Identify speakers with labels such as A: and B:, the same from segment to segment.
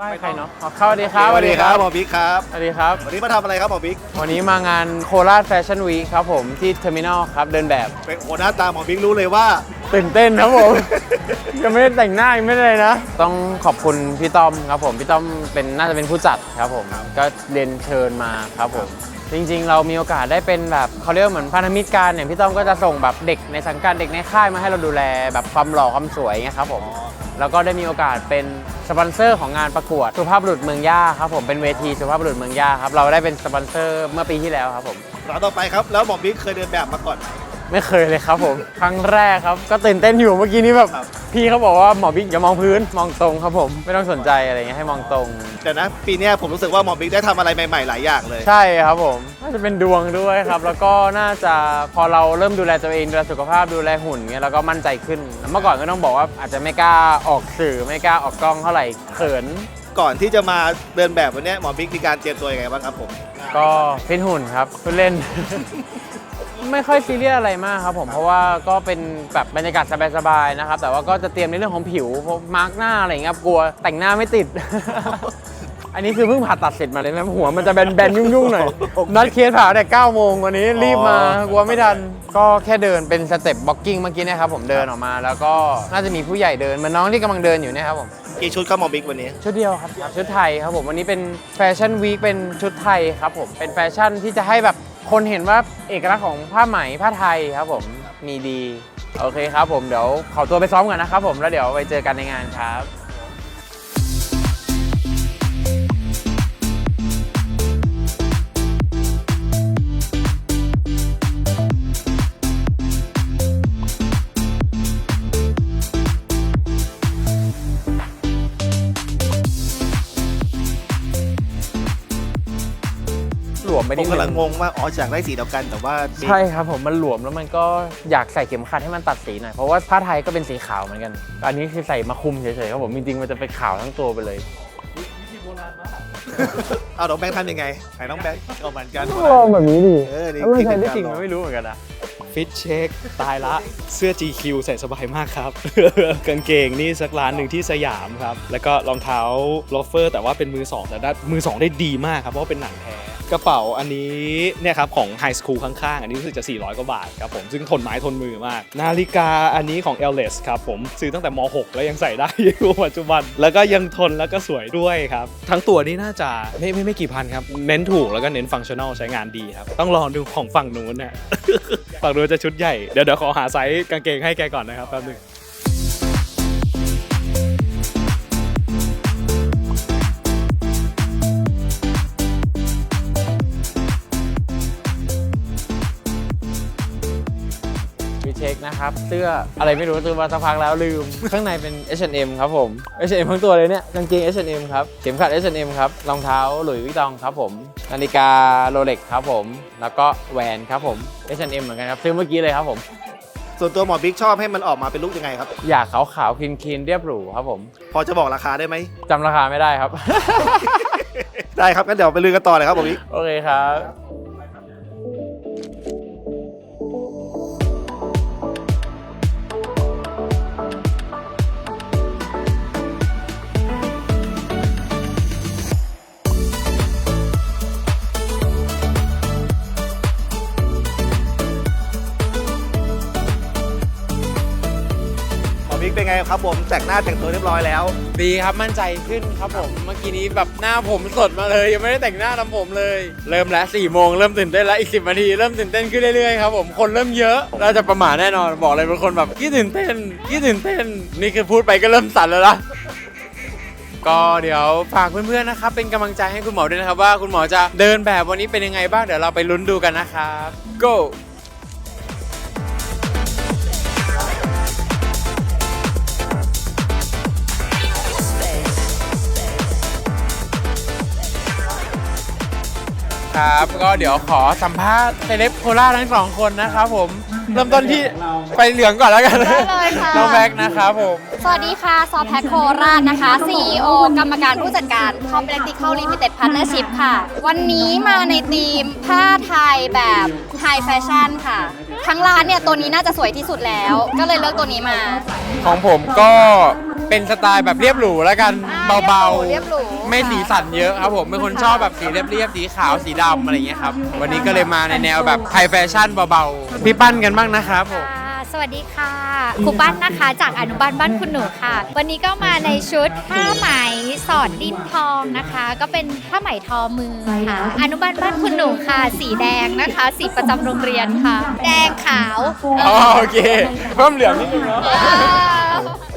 A: ไหว้ใครเนาะอ๋อสวัสดีครับ
B: สวัสดีครับหมอบิ๊กครับ
A: สวัสดีครับ
B: วันนี้มาทำอะไรครับหมอบิ๊ก
A: วันนี้มางานโคราชแฟชั่นวีคครับผมที่เทอร์มินอลครับเดินแบบ
B: เป็นโอ้หน้าตาหมอบิ๊กรู้เลยว่า
A: ตื่นเต้นครับผม ยังไม่ได้แต่งหน้ายังไม่ได้เลยนะ ต้องขอบคุณพี่ต้อมครับผมพี่ต้อมเป็นน่าจะเป็นผู้จัดครับผม ก็เรียนเชิญมาครับผม จริงๆ เรามีโอกาสได้เป็นแบบเขาเรียกว่าเหมือนพันธมิตรกันเนี่ยพี่ต้อมก็จะส่งแบบเด็กในสังกัดเด็กในค่ายมาให้เราดูแลแบบความหล่อความสวยไงครับผม แล้วก็ได้มีโอกาสเป็น สปอนเซอร์ของงานประกวดสุภาพบุรุษเมืองย่าครับผมเป็นเวทีสุภาพบุรุษเมืองย่าครับเราได้เป็นสปอนเซอร์เมื่อปีที่แล้วครับผม
B: ร้านต่อไปครับ แล้วหมอบิ๊กเคยเดินแบบมาก่อนไหม
A: ไม่เคยเลยครับผม ครั้งแรกครับ ก็ตื่นเต้นอยู่เมื่อกี้นี้แบบ
B: ครับ
A: พี่เขาบอกว่าหมอบิ๊กอย่ามองพื้นมองตรงครับผม ไม่ต้องสนใจอะไรเงี้ยให้มองตรง
B: แต่นะ ปีเนี้ยผมรู้สึกว่าหมอบิ๊กได้ทำอะไรใหม่ๆ หลายอย่างเลย
A: ใช่ครับผมน่าจะเป็นดวงด้วยครับ แล้วก็น่าจะพอเราเริ่มดูแลตัวเองดูแลสุขภาพดูแลหุ่นเงี้ยเราก็มั่นใจขึ้น เมื่อก่อนก็ต้องบอกว่าอาจจะไม่กล้าออกสื่อไม่กล้าออกกล้องเท่าไหร่เขิน
B: ก่อนที่จะมาเดินแบบวันเนี้ยหมอบิ๊กมีการเตรียมตัวยังไงบ้างครับผม
A: ก็ฟิตหุ่นครับเพื่อเล่น ไม่ค่อยซีเรียสอะไรมากครับผมเพราะว่าก็เป็นแบบบรรยากาศสบายๆนะครับ แต่ว่าก็จะเตรียมในเรื่องของผิวเพราะมาร์กหน้าอะไรอย่างเงี้ยครับกลัวแต่งหน้าไม่ติด อันนี้คือเพิ่งผ่าตัดเสร็จมาเลยนะหัวมันจะแบนๆยุ่งๆหน่อยนัดเคสผ่าแต่9โมงวันนี้รีบมากลัวไม่ทัน ก็แค่เดินเป็นสเต็ปบ็อกกิ้งเมื่อกี้เนะครับผมเดินออกมา แล้วก็น่าจะมีผู้ใหญ่เดินเหมือนน้องที่กำลังเดินอยู่เนะครับผม
B: กี่ชุดครับหมอบิ๊กวันนี้
A: ชุดเดียวครับ ชุดไทยครับผมวันนี้เป็นแฟชั่นวีคเป็นชุดไทยครับผมเป็นแฟชั่นที่จะให้แบบ คนเห็นว่าเอกลักษณ์ของผ้าไหมผ้าไทยครับผมมีดี โอเคครับผมเดี๋ยวขอตัวไปซ้อมก่อนนะครับผมแล้วเดี๋ยวไปเจอกันในงานครับ หลวมไป
B: ผ
A: นิ
B: ม
A: ด
B: กำลัง
A: นึง
B: งงว่าอ๋ออยากได้สีเดียวกันแต่ว่า
A: ใช่ครับผมมันหลวมแล้วมันก็อยากใส่เข็มขัดให้มันตัดสีหน่อยเพราะว่าผ้าไทยก็เป็นสีขาวเหมือนกัน อันนี้คือใส่มาคุมเฉยๆครับผมจริงๆมันจะเป็นขาวทั้งตัวไปเลย
B: เอาน้องแบงค์ทำยังไงไหนน้องแบงค์เอาเหมือนกัน
A: ลองแบบนี้ดิ
B: เออนี่
A: แล้วมันใช้ได้
B: คือการ
A: จริง
B: ลอง
A: มันไม่รู้เหมือนกันนะ
C: ฟิตเช็ค ตายละ เสื้อ GQ ใส่สบายมากครับ กางเกงนี่สักร้านหนึ่งที่สยามครับ แล้วก็รองเท้าโลฟเฟอร์ แต่ว่าเป็นมือสองแต่ได้มือสองได้ดีมากครับ เพราะว่าเป็นหนังแท้ กระเป๋าอันนี้เนี่ยครับของไฮสคูลข้างๆ อันนี้รู้สึกจะ 400 กว่าบาทครับผมซึ่งทนไม้ทนมือมาก นาฬิกาอันนี้ของ l l e s ครับผมซื้อตั้งแต่ม .6 แล้วยังใส่ได้อยู่ปัจจุบัน แล้วก็ยังทนแล้วก็สวยด้วยครับ ทั้งตัวนี่น่าจะไม่ไม่ไม่กี่พันครับ เน้นถูกแล้วก็เน้นฟังชั่นอลใช้งานดีครับ ต้องรองดูของฝั่งนู้นนี่ยฝั่งนู้นจะชุดใหญ่เดี๋ยวเดี๋ยวขอหาไซส์กางเกงให้แกก่อนนะครับแป๊บนึง
A: นะครับ เสื้ออะไรไม่รู้ซื้อมาสักพักแล้วลืม ข้างในเป็น H&M ครับผม H&M ทั้งตัวเลยเนี่ยกางเกง H&M ครับเข็มขัด H&M ครับรองเท้าหลุยส์วิตตองครับผมนาฬิกาโรเล็กครับผม แล้วก็แหวนครับผม H&M เหมือนกันครับซื้อเมื่อกี้เลยครับผม
B: ส่วนตัวหมอบิ๊กชอบให้มันออกมาเป็นลุคยังไงครับ
A: อยากขาวขาวๆคลีนคลีนเรียบหรูครับผม
B: พอจะบอกราคาได้ไหม
A: จำราคาไม่ได้ครับ
B: ได้ครับงั้นเดี๋ยวไปลือกันต่อเลยครับหมอบิ๊ก
A: โอเคครับ
B: เป็นไงครับผมแต่งหน้าแต่งตัวเรียบร้อยแล้ว
A: ดีครับมั่นใจขึ้นครับผม เมื่อกี้นี้แบบหน้าผมสดมาเลย ยังไม่ได้แต่งหน้าทำผมเลย เริ่มแล้ว4โมงเริ่มตื่นเต้นแล้วอีก 10นาทีเริ่มตื่นเต้นขึ้นเรื่อยๆครับผมคนเริ่มเยอะเราจะประมาทแน่นอนบอกเลยเป็นคนแบบกี่ตื่นเต้นกี่ตื่นเต้นนี่คือพูดไปก็เริ่มสั่นแล้วนะก็เดี๋ยวฝากเพื่อนๆนะครับเป็นกำลังใจให้คุณหมอด้วยนะครับว่าคุณหมอจะเดินแบบวันนี้เป็นยังไงบ้างเดี๋ยวเราไปลุ้นดูกันนะครับ go ครับ ก็เดี๋ยวขอสัมภาษณ์เซเลบโคราชทั้งสองคนนะครับผมเริ่มต้นที่ไปเหลืองก่อนแล้วกัน
D: ได้เลยค่ะ
A: น้องแบ็กนะครับผม
D: สวัสดีค่ะ ซอแพ็คโคราชนะคะ CEO กรรมการผู้จัดการ Complectical Limited Partnership ค่ะ วันนี้มาในธีมผ้าไทยแบบ High Fashion ค่ะ ทั้งร้านเนี่ย ตัวนี้น่าจะสวยที่สุดแล้ว ก็เลยเลือกตัวนี้มา
A: ของผมก็ เป็นสไตล์แบบเรียบหรูแล้วกัน
D: อ่า
A: เบา
D: เรียบหรู
A: ๆ ไม่สีสันเยอะครับผมเป็นคนชอบแบบสีเรียบๆสีขาวสีดำอะไรอย่างเงี้ยครับ วันนี้ก็เลยมาในแนวแบบไทยแฟชั่นเบาๆพี่ปั้นกันบ้างนะครับผม
E: ค่ะสวัสดีค่ะครูปั้นนะคะ จากอนุบาลบ้านคุณหนูค่ะ วันนี้ก็มาในชุดผ้าไหมสอดดิ้นทองนะคะ ก็เป็นผ้าไหมทอมือค่ะอนุบาลบ้านคุณหนูค่ะ สีแดงนะคะ สีประจำโรงเรียนค่ะ แดงขาว
A: อ๋อโอเค เพิ่มเหลืองนิดนึงเนาะ เ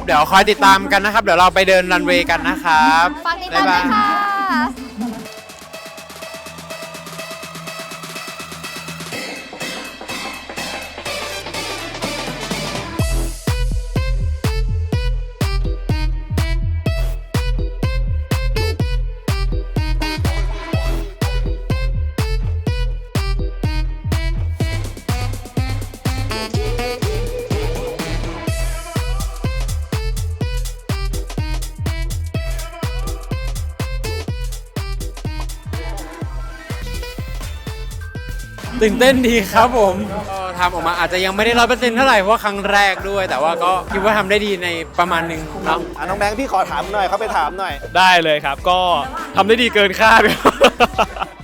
A: ดี๋ยวคอยติดตามกันนะครับ เดี๋ยวเราไปเดินรันเวย์กันนะครับ
D: ฝากติดตามด้วยค่ะ
A: ตื่นเต้นดีครับผมก็ทำออกมาอาจจะยังไม่ได้ร้อยเปอร์เซ็นต์เท่าไหร่เพราะว่าครั้งแรกด้วย แต่ว่าก็คิดว่าทำได้ดีในประมาณหนึ่งเนาะ
B: อะน้องแบงค์พี่ขอถามหน่อยเขาไปถามหน่อย
C: ได้เลยครับ ก็ทำได้ดีเกินคาด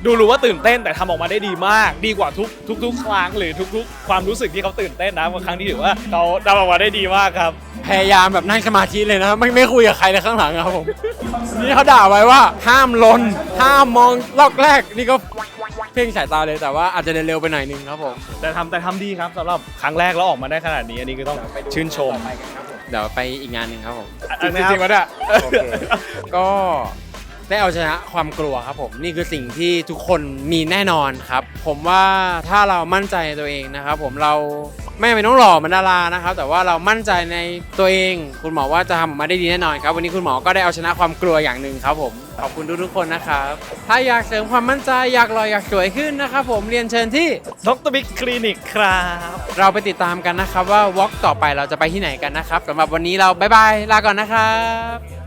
C: ดูรู้ว่าตื่นเต้นแต่ทำออกมาได้ดีมาก ดีกว่าทุกทุกทุกครั้งหรือทุก ๆ ความรู้สึกที่เขาตื่นเต้นนะบางครั้งที่ถือว่าเขาทำออกมาได้ดีมากครับ
A: พยายามแบบนั่งสมาธิเลยนะ ไม่ไม่คุยกับใครเลยข้างหลังครับผมนี่เขาด่าไว้ว่าห้ามลนห้ามมองลอกแรกนี่ก็ เพ่งสายตาเลยแต่ว่าอาจจะเดินเร็วไปหน่อยนึงครับผม
C: แต่ทำแต่ทำดีครับสำหรับครั้งแรกแล้วออกมาได้ขนาดนี้อันนี้ก็ต้องชื่นชม
A: เดี๋ยวไปอีกงานหนึ่งครับผม
C: จริงจริงๆวะเนี่ย
B: โอเค
A: ก็ ได้เอาชนะความกลัวครับผมนี่คือสิ่งที่ทุกคนมีแน่นอนครับ ผมว่าถ้าเรามั่นใจในตัวเองนะครับ ผมเราไม่จำเป็นต้องหล่อเหมือนดารานะครับ แต่ว่าเรามั่นใจในตัวเอง คุณหมอว่าจะทำออกมาได้ดีแน่นอนครับ วันนี้คุณหมอก็ได้เอาชนะความกลัวอย่างหนึ่งครับผมขอบคุณทุกๆคนนะครับ ถ้าอยากเสริมความมั่นใจอยากหล่ออยากสวยขึ้นนะครับ ผมเรียนเชิญที่
C: ดรบิ๊กคลินิกครับ
A: เราไปติดตามกันนะครับว่าวอล์กต่อไปเราจะไปที่ไหนกันนะครับสำหรับวันนี้เราบ๊ายบายลาก่อนนะครับ